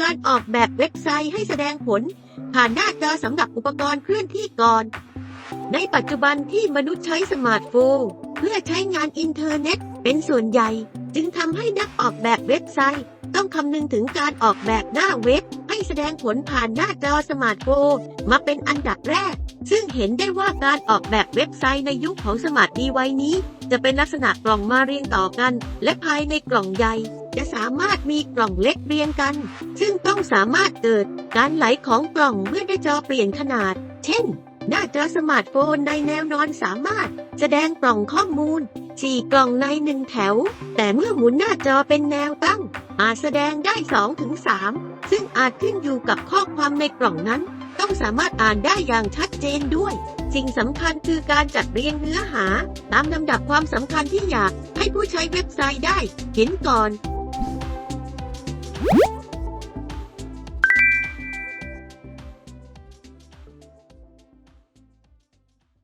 การออกแบบเว็บไซต์ให้แสดงผล ผ่านหน้าจอสำหรับอุปกรณ์เคลื่อนที่ก่อน ในปัจจุบันที่มนุษย์ใช้สมาร์ทโฟนเพื่อใช้งานอินเทอร์เน็ต เป็นส่วนใหญ่ จึงทำให้นักออกแบบเว็บไซต์ ต้องคำนึงถึงการออกแบบหน้าเว็บ ให้แสดงผลผ่านหน้าจอสมาร์ทโฟนมาเป็นอันดับแรก ซึ่งเห็นได้ว่าการออกแบบเว็บไซต์ในยุคของสมาร์ทดีไวนี้ จะเป็นลักษณะกล่องมาเรียงต่อกัน และภายในกล่องใหญ่ จะสามารถมีกล่องเล็กเรียงกัน ซึ่งต้องสามารถเกิดการไหลของกล่องเมื่อได้จอเปลี่ยนขนาด เช่น หน้าจอสมาร์ทโฟนในแนวนอนสามารถ แสดงกล่องข้อมูล 4 กล่องในหนึ่งแถว แต่เมื่อหมุนหน้าจอเป็นแนวตั้ง อาจแสดงได้2ถึง3ซึ่งอาจขึ้นอยู่กับข้อความในกล่องนั้น ต้องสามารถอ่านได้อย่างชัดเจนด้วยสิ่งสำคัญคือการจัดเรียงเนื้อหา ตามลำดับความสำคัญที่อยากให้ผู้ใช้เว็บไซต์ได้ เห็นก่อน